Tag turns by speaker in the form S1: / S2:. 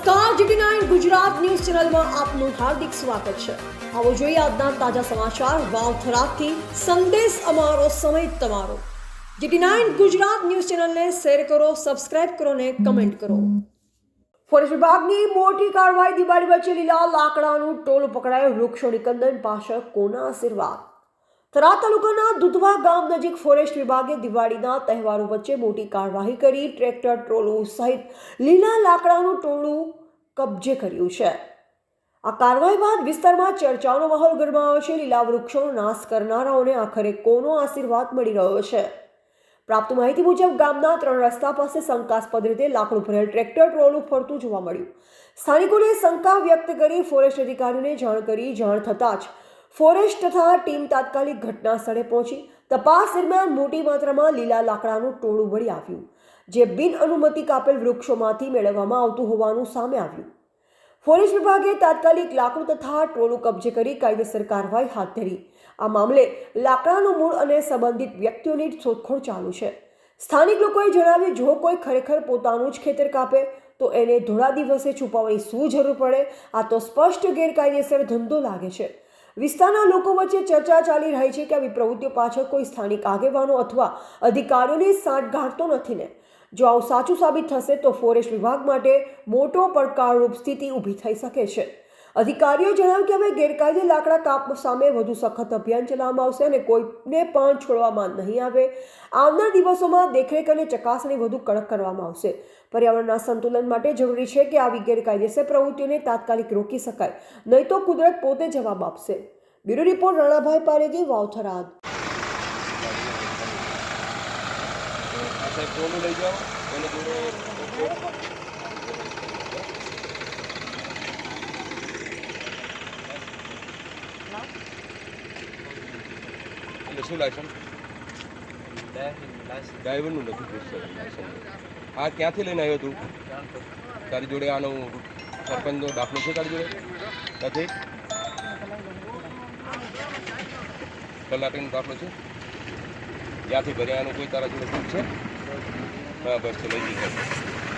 S1: નમસ્કાર, GT Gujarat news ચેનલમાં આપનું હાર્દિક સ્વાગત છે. આવો જોઈએ આજના તાજા સમાચાર વાવથરાથી સંદેશ અમારો, સમય તમારો. જીટી નાઇન ગુજરાત ન્યૂઝ ચેનલને શેર કરો, સબસ્ક્રાઇબ કરો ને કમેન્ટ કરો. ફોરેસ્ટ વિભાગની મોટી કાર્યવાહી દિવાળી વચ્ચે લીલા લાકડાનું ટોલ પકડાયું વૃક્ષો નિકંદન પાછળ કોના આશીર્વાદ? થરા તાલુકાના દુધવા ગામ નજીક ફોરેસ્ટ વિભાગે દિવાળીના તહેવારો વચ્ચે મોટી કાર્યવાહી કરી. ટ્રેક્ટર, ટ્રોલું સહિત લીલા લાકડાનું ટોળું કબજે કર્યું છે. આ કાર્યવાહી બાદ વિસ્તારમાં ચર્ચાનો માહોલ ગરમાયો છે. લીલા વૃક્ષોનો નાશ કરનારાઓને આખરે કોનો આશીર્વાદ મળી રહ્યો છે? પ્રાપ્ત માહિતી મુજબ, ગામના ત્રણ રસ્તા પાસે શંકાસ્પદ રીતે લાકડું ભરેલ ટ્રેક્ટર, ટ્રોલું ફરતું જોવા મળ્યું. સ્થાનિકોને શંકા વ્યક્ત કરી ફોરેસ્ટ અધિકારીઓને જાણ કરી. જાણ થતાં જ ફોરેસ્ટ તથા ટીમ તાત્કાલિક ઘટના સ્થળે પહોંચી. તપાસ દરમિયાન મોટી માત્રામાં લીલા લાકડાનું ટોળું મળી આવ્યું, જે બિન અનુમતિ કાપેલ વૃક્ષોમાંથી મેળવવામાં આવતું હોવાનું સામે આવ્યું. ફોરેસ્ટ વિભાગે તાત્કાલિક લાકડું તથા ટોળું કબજે કરી કાયદેસર કાર્યવાહી હાથ ધરી. આ મામલે લાકડાનું મૂળ અને સંબંધિત વ્યક્તિઓની શોધખોળ ચાલુ છે. સ્થાનિક લોકોએ જણાવ્યું, જો કોઈ ખરેખર પોતાનું જ ખેતર કાપે, તો એને ધોળા દિવસે છુપાવવાની શું જરૂર પડે? આ તો સ્પષ્ટ ગેરકાયદેસર ધંધો લાગે છે. વિસ્તારના લોકો વચ્ચે ચર્ચા ચાલી રહી છે કે આવી પ્રવૃત્તિઓ પાછળ કોઈ સ્થાનિક આગેવાનો અથવા અધિકારીઓને સાંઠગાંઠતો નથી ને. જો આવું સાચું સાબિત થશે તો ફોરેસ્ટ વિભાગ માટે મોટો પડકારરૂપ સ્થિતિ ઊભી થઈ શકે છે. અધિકારીઓએ જણાવ્યું કે હવે ગેરકાયદે લાકડા કાપ સામે વધુ સખત અભિયાન ચલાવવામાં આવશે અને કોઈને પણ છોડવામાં નહીં આવે. આવનાર દિવસોમાં દેખરેખ અને ચકાસણી વધુ કડક કરવામાં આવશે. પર્યાવરણના સંતુલન માટે જરૂરી છે કે આવી ગેરકાયદેસર પ્રવૃત્તિઓને તાત્કાલિક રોકી શકાય. નહીં તો કુદરત પોતે જવાબ આપશે. Bureau report Ranabhai Pareji Vavtharad.
S2: સાહેબ લઈ એટલે શું લાયસન્સ ડ્રાઈવરનું નથી હા, ક્યાંથી લઈને આવ્યો તું? તારી જોડે આનો સરપંચનો દાખલો છે તારી જોડે? નથી? કલાકનો દાખલો છે? ત્યાંથી ભર્યાનું કોઈ તારા જોડે પ્રૂફ છે? હા, બસ, તો લઈ જઈએ